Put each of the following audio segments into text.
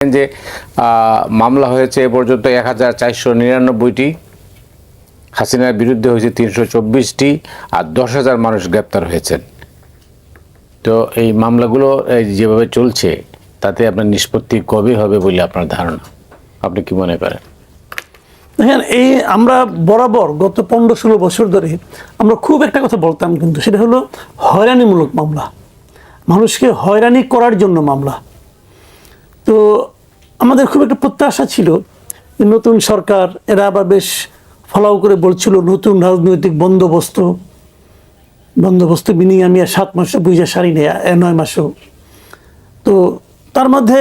যে মামলা হয়েছে এ পর্যন্ত এক হাজার চারশো নিরানব্বইটি, হাসিনার বিরুদ্ধে হয়েছে তিনশো চব্বিশটি আর দশ হাজার মানুষ গ্রেপ্তার হয়েছেন। তো এই মামলাগুলো যেভাবে চলছে, তাতে আপনার নিষ্পত্তি কবে হবে বলে আপনার ধারণা? আপনি কি মনে করেন? দেখেন, এই আমরা বরাবর গত পনেরো ষোলো বছর ধরে আমরা খুব একটা কথা বলতাম, কিন্তু সেটা হলো হয়রানিমূলক মামলা। মানুষকে হয়রানি করার জন্য মামলা। তো আমাদের খুব একটা প্রত্যাশা ছিল নতুন সরকার, এরা আবার বেশ ফলাও করে বলছিল, নতুন রাজনৈতিক বন্দোবস্ত বন্দোবস্ত মিনিং আমি আর সাত মাসে বুঝে সারি নেই নয় মাসেও। তো তার মধ্যে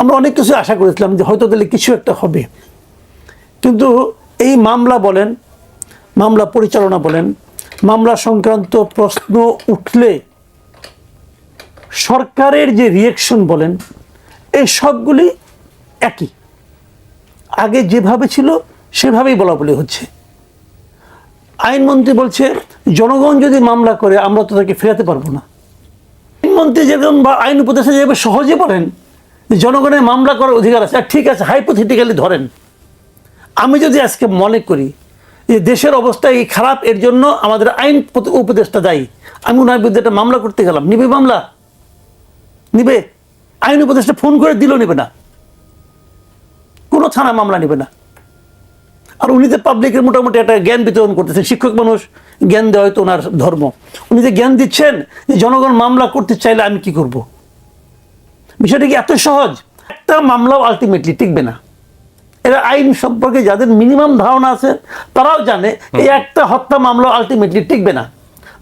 আমরা অনেক কিছু আশা করেছিলাম যে হয়তো তাহলে কিছু একটা হবে। কিন্তু এই মামলা বলেন, মামলা পরিচালনা বলেন, মামলা সংক্রান্ত প্রশ্ন উঠলে সরকারের যে রিয়েকশন বলেন এই সবগুলি একই। আগে যেভাবে ছিল, সেভাবেই বলা বলি হচ্ছে। আইনমন্ত্রী বলছে, জনগণ যদি মামলা করে, আমরা তো তাকে ফেরাতে পারব না। আইনমন্ত্রী যেরকম বা আইন উপদেশে যেভাবে সহজে বলেন জনগণের মামলা করার অধিকার আছে ঠিক আছে হাইপোথেটিক্যালি ধরেন। আমি যদি আজকে মনে করি, যে দেশের অবস্থা এই খারাপ, এর জন্য আমাদের আইন উপদেষ্টা দায়ী, আমি ওনার বিরুদ্ধে একটা মামলা করতে গেলাম। নিবে মামলা? নিবে? আইন উপদেষ্টা ফোন করে দিল নিবে না। কোনো থানা মামলা নিবে না। আর উনি যে পাবলিকের মোটামুটি একটা জ্ঞান বিতরণ করতেছেন শিক্ষক মানুষ জ্ঞান দেওয়া হয়তো ওনার ধর্ম। উনি যে জ্ঞান দিচ্ছেন যে জনগণ মামলা করতে চাইলে আমি কি করব? বিষয়টা কি এত সহজ? একটা মামলাও আলটিমেটলি টিকবে না। এরা আইন সম্পর্কে যাদের মিনিমাম ধারণা আছে তারাও জানে এই একটা হত্যা মামলা আলটিমেটলি টিকবে না।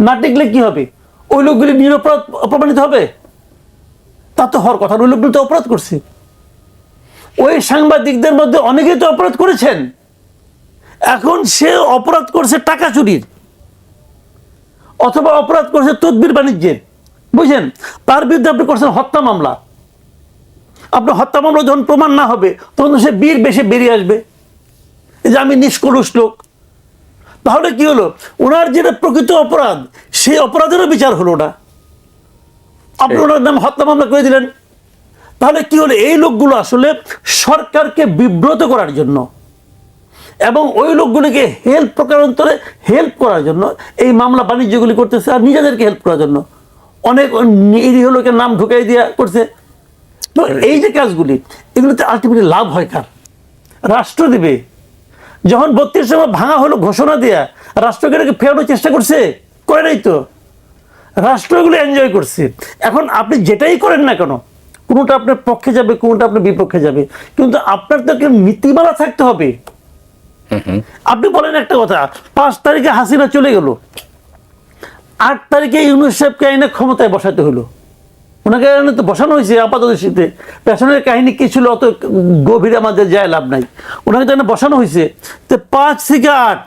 না টিকলে কি হবে? ওই লোকগুলি নিরপরাধ অপমানিত হবে? তা তো হওয়ার কথা লোকগুলি তো অপরাধ করছে। ওই সাংবাদিকদের মধ্যে অনেকেই তো অপরাধ করেছেন। এখন সে অপরাধ করছে টাকা চুরির, অথবা অপরাধ করছে তদবির বাণিজ্যের। বুঝছেন তার বিরুদ্ধে আপনি করছেন হত্যা মামলা। আপনার হত্যা মামলা যখন প্রমাণ না হবে, তখন সে বীর বেশি বেরিয়ে আসবে। এই যে আমি নিষ্কলুষ লোক। তাহলে কি হলো? ওনার যেটা প্রকৃত অপরাধ, সেই অপরাধেরও বিচার হলো না। আপনি ওনার নাম হত্যা মামলা করে দিলেন। তাহলে কি হলো? এই লোকগুলো আসলে সরকারকে বিব্রত করার জন্য এবং ওই লোকগুলিকে হেল্প প্রকারান্তরে হেল্প করার জন্য এই মামলা বাণিজ্যগুলি করতেছে আর নিজেদেরকে হেল্প করার জন্য। অনেক নিরীহ লোকের নাম ঢুকাই দিয়া করছে। তো এই যে কাজগুলি, এগুলোতে আলটিমেটলি লাভ হয় কার? রাষ্ট্র দিবে। যখন বত্রিশ ভাঙা হলো ঘোষণা দেয়া রাষ্ট্রকে ফেরানোর চেষ্টা করছে, করে নাই তো? রাষ্ট্র এগুলো এনজয় করছে। এখন আপনি যেটাই করেন না কেন কোনোটা আপনার পক্ষে যাবে কোনোটা আপনার বিপক্ষে যাবে। কিন্তু আপনার তো একটা নীতিমালা থাকতে হবে। আপনি বলেন একটা কথা পাঁচ তারিখে হাসিনা চলে গেল। আট তারিখে ইউনুস সাহেবকে আইনে ক্ষমতায় বসাতে হলো। ওনাকে তো বসানো হয়েছে আপাতত দৃষ্টিতে। পেছনের কাহিনী কি ছিল অত গভীরে আমাদের যায় লাভ নাই। ওনাকে তো বসানো হয়েছে। তো পাঁচ থেকে আট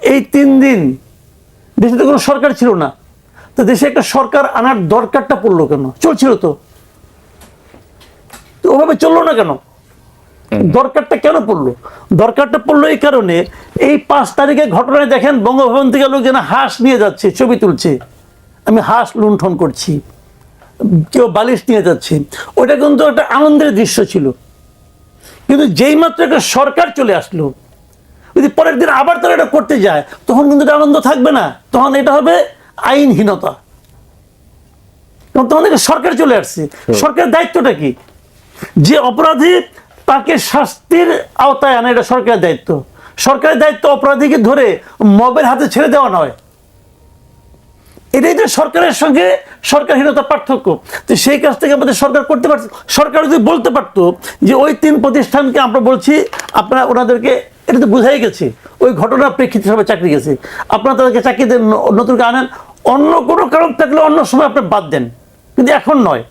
এই তিন দিন দেশে তো কোনো সরকার ছিল না। তো দেশে একটা সরকার আনার দরকারটা পড়ল কেন? চলছিল তো। তো ওভাবে চলল না কেন? দরকারটা কেন পড়ল? দরকারটা পড়ল এই কারণে এই পাঁচ তারিখে ঘটনায় দেখেন বঙ্গভবন থেকে লোকজন হাঁস নিয়ে যাচ্ছে ছবি তুলছে। আমি হাঁস লুণ্ঠন করছি। কেউ বালিশ নিয়ে যাচ্ছে। ওটা কিন্তু একটা আনন্দের দৃশ্য ছিল। কিন্তু যেই মাত্র একটা সরকার চলে আসলো যদি পরের দিন আবার তারা এটা করতে যায় তখন কিন্তু এটা আনন্দ থাকবে না। তখন এটা হবে আইনহীনতা। থেকে সরকার চলে আসছে। সরকারের দায়িত্বটা কি? যে অপরাধী তাকে শাস্তির আওতায় আনা এটা সরকারের দায়িত্ব। সরকারের দায়িত্ব অপরাধীকে ধরে মবের হাতে ছেড়ে দেওয়া নয়। এটাই তো সরকারের সঙ্গে সরকারহীনতার পার্থক্য। তো সেই কাজ থেকে আমাদের সরকার করতে পারছে সরকার যদি বলতে পারতো যে ওই তিন প্রতিষ্ঠানকে আমরা বলছি আপনারা ওনাদেরকে এটা তো বোঝাই গেছে। ওই ঘটনার প্রেক্ষিতে সবাই চাকরি গেছে। আপনারা তাদেরকে চাকরি দেন ন- নতুন করে আনেন অন্য কোনো কারণ থাকলে অন্য সময় আপনি বাদ দেন। কিন্তু এখন নয়।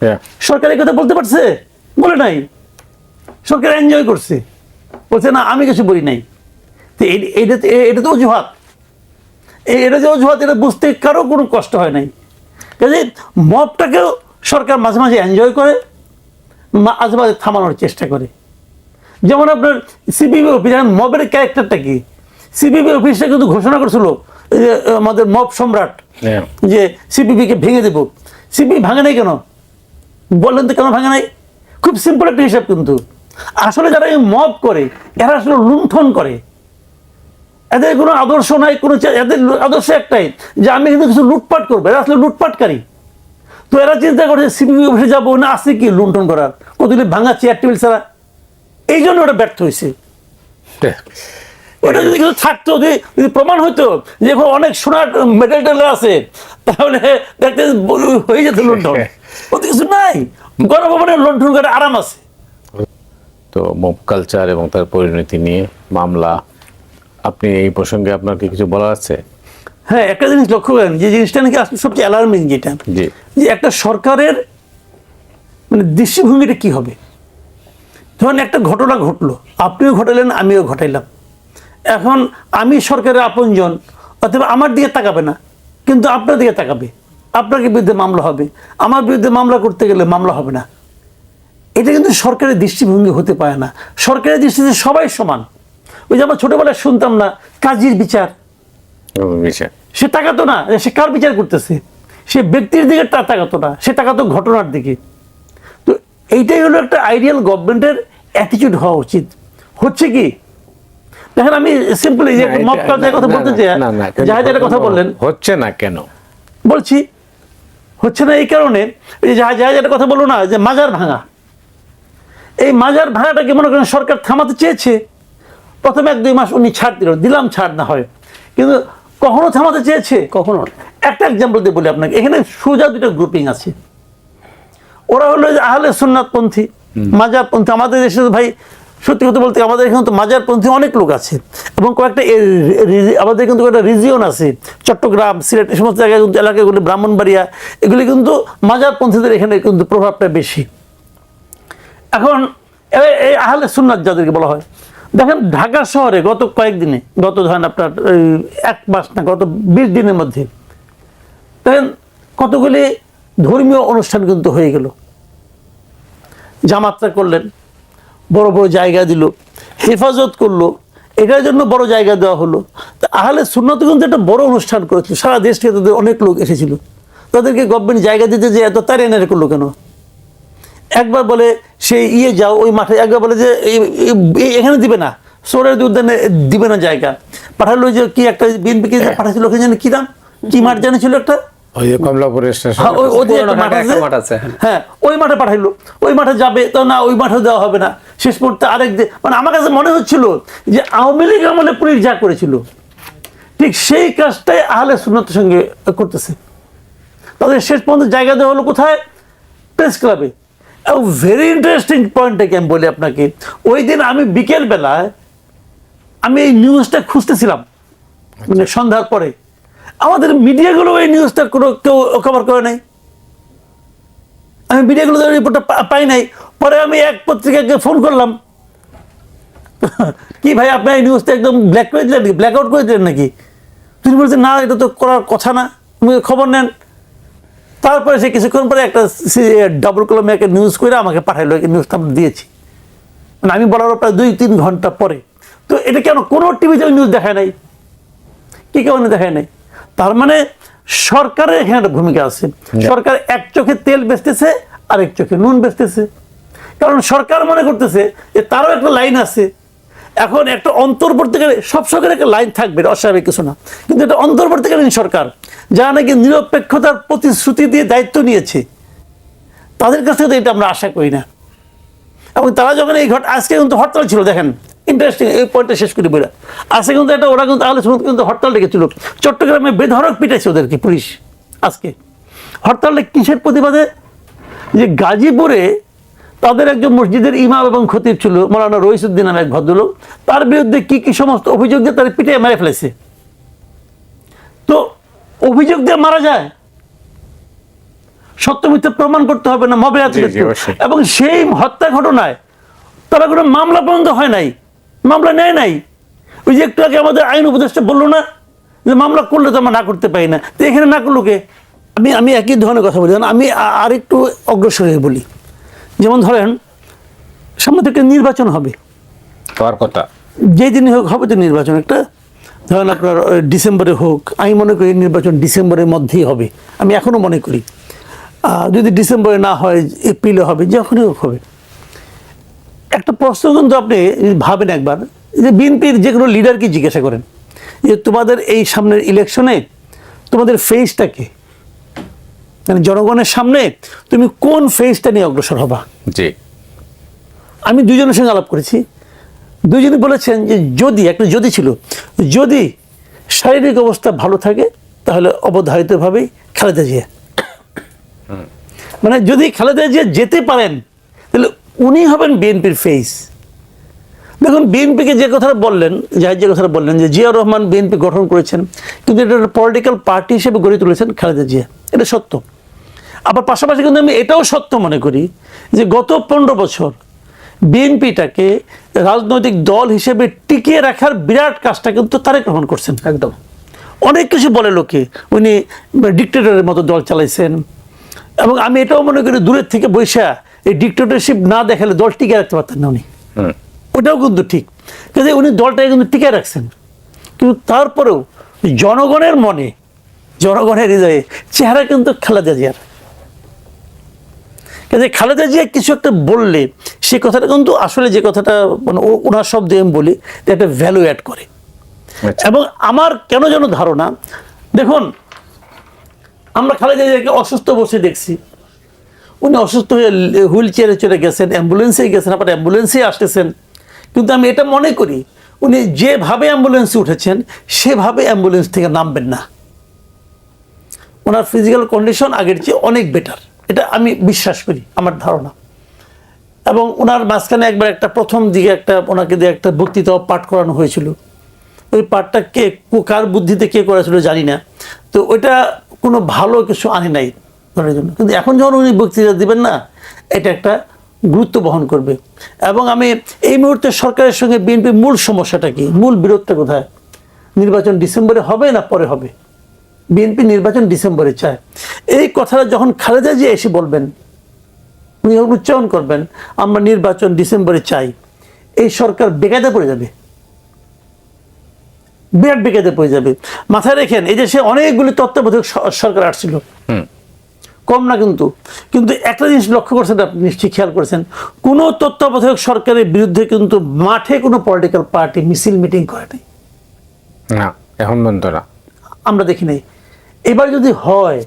হ্যাঁ। সরকার এই কথা বলতে পারছে? বলে নাই। সরকার এনজয় করছে। বলছে না আমি কিছু বলি নাই। তো তো- এটা তো অজুহাত। এই- এটা যে অজুহাত এটা বুঝতে কারও কোনো কষ্ট হয় নাই। কাজে মবটাকেও সরকার মাঝে মাঝে এনজয় করে মাঝে মাঝে থামানোর চেষ্টা করে। যেমন আপনার সিপিবি অফিস মবের ক্যারেক্টারটা কি? সিপিবি অফিসটা কিন্তু ঘোষণা করছিল আমাদের মব সম্রাট হ্যাঁ। যে সিপিবিকে ভেঙে দেব। সিপি ভাঙে নাই কেন? বললেন তো কেন ভাঙে নাই? খুব সিম্পল একটা হিসাব কিন্তু। আসলে যারা এই মব করে এরা আসলে লুণ্ঠন করে। এদের কোনো আদর্শ নাই কোনো এদের আদর্শ একটাই যে আমি কিন্তু কিছু লুটপাট করব। এরা আসলে লুটপাটকারী। তো এরা চিন্তা করছে সিপিবি অফিসে যাব না আছে কি লুণ্ঠন করার? কতগুলি ভাঙা চেয়ার টেবিল ছাড়া। এই জন্য ওটা ব্যর্থ হয়েছে ওটা যদি কিছু থাকতো যদি যদি প্রমাণ হতো যে এখন অনেক সোনার মেডেল টেডেল আছে তাহলে দেখতে হয়ে যেত লুণ্ঠন ওতে কিছু নাই। গণভবনের লুণ্ঠন করে আরাম আছে। তো মব কালচার এবং তার পরিণতি নিয়ে মামলা আপনি এই প্রসঙ্গে আপনার কি কিছু বলার আছে? হ্যাঁ একটা জিনিস লক্ষ্য করেন যে জিনিসটা নাকি আসলে সবচেয়ে অ্যালার্মিং যেটা যে একটা সরকারের মানে দৃষ্টিভঙ্গিটা কি হবে? ধরুন একটা ঘটনা ঘটলো আপনিও ঘটালেন আমিও ঘটাইলাম। এখন আমি সরকারের আপনজন অথবা আমার দিকে তাকাবে না কিন্তু আপনার দিকে তাকাবে। আপনাকে বিরুদ্ধে মামলা হবে। আমার বিরুদ্ধে মামলা করতে গেলে মামলা হবে না। এটা কিন্তু সরকারের দৃষ্টিভঙ্গি হতে পারে না। সরকারের দৃষ্টিতে সবাই সমান। ওই যে আমরা ছোটবেলায় শুনতাম না কাজীর বিচার। সে তাকাতো না সে কার বিচার করতেছে? সে ব্যক্তির দিকে তা তাকাতো না সে তাকাতো ঘটনার দিকে। তো এইটাই হলো একটা আইডিয়াল গভর্নমেন্টের অ্যাটিটিউড হওয়া উচিত। হচ্ছে কি দেখেন আমি সিম্পলি যে মব কালচারের কথা বলতে চাই যাহা যেটা কথা বললেন। হচ্ছে না কেন? বলছি হচ্ছে না এই কারণে এই যে যাহা যাহা যেটা কথা বলল না যে মাজার ভাঙা। এই মাজার ভাঙাটাকে মনে করেন সরকার থামাতে চেয়েছে? প্রথমে এক দুই মাস উনি ছাড় দিল দিলাম ছাড় না হয়। কিন্তু কখনো থামাতে চেয়েছে? কখনো একটা এক্সাম্পল দিয়ে বলি আপনাকে এখানে সোজা দুটো গ্রুপিং আছে। ওরা হলো যে আহলে সুন্নাতপন্থী মাজারপন্থী আমাদের দেশে ভাই সত্যি কথা বলতে আমাদের এখানে তো মাজারপন্থী অনেক লোক আছে এবং কয়েকটা আমাদের কিন্তু কয়েকটা রিজিয়ন আছে। চট্টগ্রাম, সিলেট, এই সমস্ত জায়গায় কিন্তু এলাকাগুলি ব্রাহ্মণবাড়িয়া, এগুলি কিন্তু মাজারপন্থীদের এখানে কিন্তু প্রভাবটা বেশি। এখন এই আহলে সুন্নাত যাদেরকে বলা হয়, দেখেন ঢাকা শহরে গত কয়েকদিনে, গত ধরেন আপনার এক মাস না, গত বিশ দিনের মধ্যে, দেখেন কতগুলি ধর্মীয় অনুষ্ঠান কিন্তু হয়ে গেল। জামাতটা করলেন বড় বড় জায়গা দিল, হেফাজত করল, এটার জন্য বড় জায়গা দেওয়া হলো। তা আহলে সুন্নত কিন্তু একটা বড় অনুষ্ঠান করেছিল, সারা দেশ থেকে তাদের অনেক লোক এসেছিল। তাদেরকে গভর্নমেন্ট জায়গা দিতে যে এত তারে এনে করল কেন? একবার বলে সেই ইয়ে যাও, ওই মাঠে। একবার বলে যে এখানে দিবে না সোরের উদ্যানে দিবে না জায়গা। পাঠালো যে, কি একটা বিএনপিকে পাঠাচ্ছিল ওখানে জানি কি দাম কি মাঠ জানিছিল একটা? ওই যে স্টেশন। হ্যাঁ, ওই- ওদের মাঠ আছে। একটা মাঠ আছে, হ্যাঁ। হ্যাঁ ওই মাঠে পাঠাইলো। ওই মাঠে যাবে তো না ওই মাঠে দেওয়া হবে না। শেষ মুহূর্তে আরেক মানে আমার কাছে মনে হচ্ছিল যে আওয়ামী লীগ আমলে পুলিশ যা করেছিল ঠিক সেই কাজটাই আহলে সুন্নতের সঙ্গে করতেছে। তাদের শেষ পর্যন্ত জায়গা দেওয়া হলো কোথায়? প্রেস ক্লাবে। এবং ভেরি ইন্টারেস্টিং পয়েন্টটাকে আমি বলি আপনাকে ওই দিন আমি বিকেল বেলায় আমি এই নিউজটা খুঁজতেছিলাম মানে সন্ধ্যার পরে। আমাদের মিডিয়াগুলো এই নিউজটা কোনো কেউ কভার করে নাই। আমি মিডিয়াগুলো রিপোর্টটা পাই নাই। পরে আমি এক পত্রিকাকে ফোন করলাম। কি ভাই, আপনি এই নিউজটা একদম ব্ল্যাক করে দিলেন ব্ল্যাক আউট করে দিলেন নাকি? তিনি বলছেন না, এটা তো করার কথা না। তুমি খবর নেন। তারপরে সে কিছুক্ষণ পরে একটা ডাবল কলমে একটা নিউজ করে আমাকে পাঠাইলো, এই নিউজটা আমরা দিয়েছি। মানে আমি বলার প্রায় দুই, তিন ঘণ্টা পরে। তো এটা কেন কোনো টিভিতে নিউজ দেখায় নাই? কি কারণে দেখায় নাই? তার মানে সরকারের এখানে একটা ভূমিকা আছে। সরকার এক চোখে তেল বেচতেছে আর এক চোখে নুন বেচতেছে। কারণ সরকার মনে করতেছে যে তারও একটা লাইন আছে। এখন একটা অন্তর্বর্তীকালে সব সরকারের একটা লাইন থাকবে অস্বাভাবিক কিছু না। কিন্তু এটা অন্তর্বর্তীকালীন সরকার যারা নাকি নিরপেক্ষতার প্রতিশ্রুতি দিয়ে দায়িত্ব নিয়েছে তাদের কাছ থেকে তো এটা আমরা আশা করি না। এবং তারা যখন এই ঘট আজকে কিন্তু হরতাল ছিল দেখেন। ইন্টারেস্টিং এই পয়েন্টটা শেষ করি বলে আজকে কিন্তু একটা ওরা কিন্তু তাহলে শুনুন কিন্তু হরতাল ডেকেছিল। চট্টগ্রামে বেধরক পিটাইছে ওদেরকে পুলিশ আজকে। হরতালটা কিসের প্রতিবাদে? যে গাজীপুরে তাদের একজন মসজিদের ইমাম এবং খতিব ছিল মৌলানা রইসুদ্দিন নামে এক ভদ্রলোক। তার বিরুদ্ধে কি কি সমস্ত অভিযোগ দিয়ে তারা পিটিয়ে মেরে ফেলেছে? তো অভিযোগ দিয়ে মারা যায়। সত্য মিথ্যা প্রমাণ করতে হবে না মবে আছে। এবং সেই হত্যা ঘটনায় তারা কোনো মামলা পর্যন্ত হয় নাই। মামলা নেয় নাই। ওই যে একটু আগে আমাদের আইন উপদেষ্টা বলল না যে মামলা করলে তো আমরা না করতে পারি না। তো এখানে না করল কে? আমি আমি একই ধরনের কথা বলি। আমি আ- আরেকটু অগ্রসর হয়ে বলি। যেমন ধরেন সামনে থেকে নির্বাচন হবে। হওয়ার কথা। যেই দিনই হোক হবে তো নির্বাচন। একটা ধরেন আপনার ডিসেম্বরে হোক আমি মনে করি নির্বাচন ডিসেম্বরের মধ্যেই হবে। আমি এখনও মনে করি। যদি ডিসেম্বরে না হয় এপ্রিলে হবে যখনই হোক হবে। একটা প্রশ্ন কিন্তু আপনি ভাবেন একবার যে বিএনপির যে কোনো লিডারকে জিজ্ঞাসা করেন? যে তোমাদের এই সামনের ইলেকশনে তোমাদের ফেসটা কি? মানে জনগণের সামনে তুমি কোন ফেসটা নিয়ে অগ্রসর হবা? জি। আমি দুজনের সঙ্গে আলাপ করেছি। দুজনে বলেছেন যে যদি একটা যদি ছিল যদি শারীরিক অবস্থা ভালো থাকে তাহলে অবধারিতভাবেই খালেদা জিয়া। মানে যদি খালেদা জিয়া যেতে পারেন তাহলে উনি হবেন বিএনপির ফেস দেখুন বিএনপিকে যে কথাটা বললেন জাহিদ যে কথাটা বললেন যে জিয়া রহমান বিএনপি গঠন করেছেন কিন্তু এটা একটা পলিটিক্যাল পার্টি হিসেবে গড়ে তুলেছেন খালেদা জিয়া। এটা সত্য। আবার পাশাপাশি কিন্তু আমি এটাও সত্য মনে করি যে গত পনেরো বছর বিএনপিটাকে রাজনৈতিক দল হিসেবে টিকিয়ে রাখার বিরাট কাজটা কিন্তু তারেক রহমান করছেন। একদম। অনেক কিছু বলে লোকে উনি ডিক্টেটরের মতো দল চালাইছেন। এবং আমি এটাও মনে করি দূরের থেকে বৈশা এই ডিক্টেটরশিপ না দেখালে দল টিকে রাখতে পারতেন না উনি। ওটাও কিন্তু ঠিক। কিন্তু উনি দলটাকে কিন্তু টিকে রাখছেন। কিন্তু তারপরেও জনগণের মনে জনগণের হৃদয়ে চেহারা কিন্তু খালেদা জিয়ার। কাজে খালেদা জিয়া কিছু একটা বললে সে কথাটা কিন্তু আসলে যে কথাটা মানে ওনার শব্দে আমি বলি একটা ভ্যালু অ্যাড করে। আচ্ছা। এবং আমার কেন যেন ধারণা দেখুন আমরা খালেদা জিয়াকে অসুস্থ বসে দেখছি। উনি অসুস্থ হয়ে হুইল চেয়ারে চলে গেছেন অ্যাম্বুলেন্সে গেছেন, আবার অ্যাম্বুলেন্সে আসতেছেন। কিন্তু আমি এটা মনে করি, উনি যেভাবে অ্যাম্বুলেন্সে উঠেছেন, সেভাবে অ্যাম্বুলেন্স থেকে নামবেন না। ওনার ফিজিক্যাল কন্ডিশন আগের চেয়ে অনেক বেটার এটা আমি বিশ্বাস করি, আমার ধারণা। এবং ওনার মাঝখানে একবার একটা প্রথম দিকে একটা, ওনাকে দিয়ে একটা বক্তৃতা পাঠ করানো হয়েছিল। ওই পাঠটা কে, কার বুদ্ধিতে কে করেছিল জানি না। তো ওইটা কোনো ভালো কিছু আনে নাই। ধরার জন্য। কিন্তু এখন যখন উনি বক্তৃতা দিবেন না, এটা একটা গুরুত্ব বহন করবে। এবং আমি এই মুহূর্তে সরকারের সঙ্গে বিএনপির মূল সমস্যাটা কি? মূল বিরোধটা কোথায়? নির্বাচন ডিসেম্বরে হবে না পরে হবে? বিএনপি নির্বাচন ডিসেম্বরে চায়। এই কথাটা যখন খালেদা জিয়া এসে বলবেন, উনি যখন উচ্চারণ করবেন, আমরা নির্বাচন ডিসেম্বরে চাই, এই সরকার বেকায়দা পড়ে যাবে। বিরাট বেকায়দা পড়ে যাবে। মাথায় রেখেন, এই দেশে অনেকগুলি তত্ত্বাবধায়ক সরকার আসছিল। কম না কিন্তু। কিন্তু একটা জিনিস লক্ষ্য করছেন আপনি নিশ্চয়ই খেয়াল করেছেন কোনো তত্ত্বাবধায়ক সরকারের বিরুদ্ধে কিন্তু মাঠে কোনো পলিটিক্যাল পার্টি মিছিল মিটিং করে নাই। না এখন পর্যন্ত না। আমরা দেখি নাই। এবার যদি হয়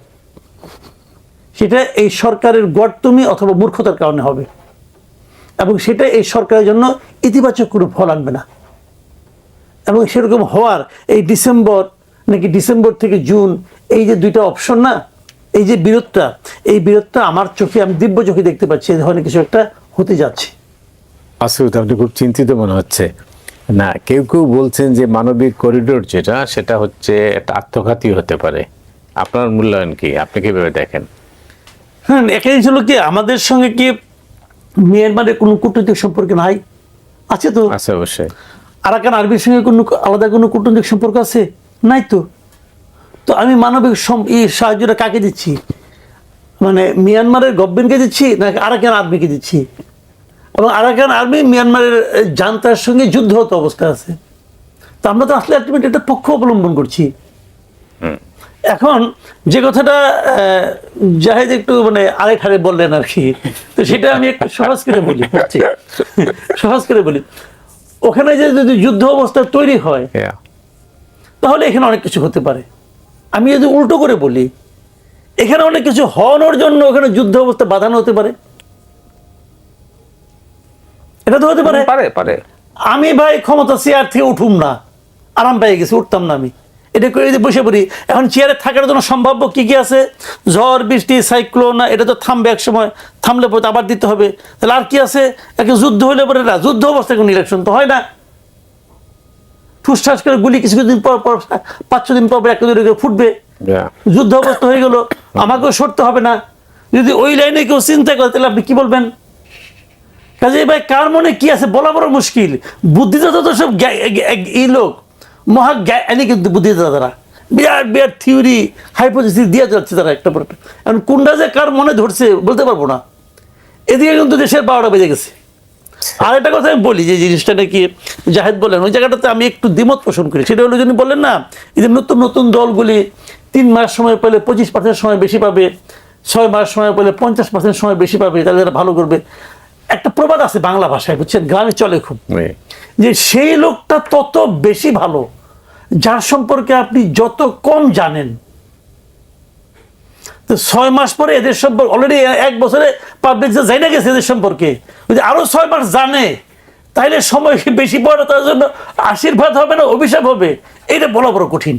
সেটা এই সরকারের গর্তমি অথবা মূর্খতার কারণে হবে। এবং সেটা এই সরকারের জন্য ইতিবাচক কোনো ফল আনবে না। এবং সেরকম হওয়ার এই ডিসেম্বর নাকি ডিসেম্বর থেকে জুন এই যে দুইটা অপশন না এই যে বিরোধটা এই বিরোধটা আমার চোখে আমি দিব্য চোখে দেখতে পাচ্ছি এই ধরনের কিছু একটা হতে যাচ্ছে। আসলে আপনি খুব চিন্তিত মনে হচ্ছে। না কেউ কেউ বলছেন যে মানবিক করিডোর যেটা সেটা হচ্ছে একটা আত্মঘাতী হতে পারে। আপনার মূল্যায়ন কি? আপনি কীভাবে দেখেন? হ্যাঁ একটা জিনিস হলো কি আমাদের সঙ্গে কি মিয়ানমারের কোনো কূটনৈতিক সম্পর্ক নাই? আছে তো? আছে অবশ্যই। আরাকান আরবির সঙ্গে কোনো আলাদা কোনো কূটনৈতিক সম্পর্ক আছে? নাই তো? তো আমি মানবিক এই সাহায্যটা কাকে দিচ্ছি? মানে মিয়ানমারের গভর্নমেন্টকে দিচ্ছি নাকি আরাকান আর্মিকে দিচ্ছি? এবং আরাকান আর্মি মিয়ানমারের জান্তার সঙ্গে যুদ্ধরত অবস্থা আছে। তো আমরা তো আসলে আলটিমেট একটা পক্ষ অবলম্বন করছি। এখন যে কথাটা জাহেদ একটু মানে আরেক হারে বললেন আর কি তো সেটা আমি একটু সহজ করে বলি সহজ করে বলি। ওখানে যে যদি যুদ্ধ অবস্থা তৈরি হয়. তাহলে এখানে অনেক কিছু হতে পারে। আমি যদি উল্টো করে বলি এখানে অনেক কিছু হওয়ানোর জন্য ওখানে যুদ্ধ অবস্থা বাঁধানো হতে পারে। এটা তো হতে পারে। পারে পারে। আমি ভাই ক্ষমতা চেয়ার থেকে উঠুম না আরাম পেয়ে গেছি উঠতাম না আমি। এটা করে যদি বসে পড়ি এখন চেয়ারে থাকার জন্য সম্ভাব্য কি কি আছে? ঝড় বৃষ্টি সাইক্লোন এটা তো থামবে এক সময় থামলে পরে আবার দিতে হবে। তাহলে আর কি আছে? একটা যুদ্ধ হলে পরে না যুদ্ধ অবস্থায় কোনো ইলেকশন তো হয় না। ঠুসঠাস করে গুলি কিছু দিন পর পর পাঁচ ছ দিন পর একটা দুটো করে ফুটবে. যুদ্ধ অবস্থা হয়ে গেল আমাকেও সরতে হবে না। যদি ওই লাইনে কেউ চিন্তা করে তাহলে আপনি কি বলবেন? কাজে ভাই কার মনে কি আছে? বলা বড় মুশকিল। বুদ্ধিদাতা তো সব এই লোক। মহা জ্ঞানী কিন্তু বুদ্ধিদাতারা বিরাট বিরাট থিওরি হাইপোথিসিস দিয়ে যাচ্ছে তারা একটা পর একটা। এখন কোনটা যে কার মনে ধরছে বলতে পারব না। এদিকে কিন্তু দেশের বারোটা বেজে গেছে। আর একটা কথা আমি বলি যে জিনিসটা নাকি জাহেদ বললেন ওই জায়গাটাতে আমি একটু দ্বিমত পোষণ করি। সেটা হলো যিনি বললেন না যে নতুন নতুন দলগুলি তিন মাস সময় পেলে পঁচিশ পার্সেন্ট সময় বেশি পাবে ছয় মাস সময় পেলে পঞ্চাশ পার্সেন্ট সময় বেশি পাবে তাহলে এরা ভালো করবে। একটা প্রবাদ আছে বাংলা ভাষায় বুঝছেন? গ্রামে চলে খুব। যে সেই লোকটা তত বেশি ভালো যার সম্পর্কে আপনি যত কম জানেন তো ছয় মাস পরে এদের সম্পর্কে অলরেডি এক বছরে পাবলিক যে না গেছে এদের সম্পর্কে, যদি আরও ছয় মাস জানে তাহলে সময় বেশি পড়ে তার জন্য আশীর্বাদ হবে না, অভিশাপ হবে, এটা বলা বড় কঠিন।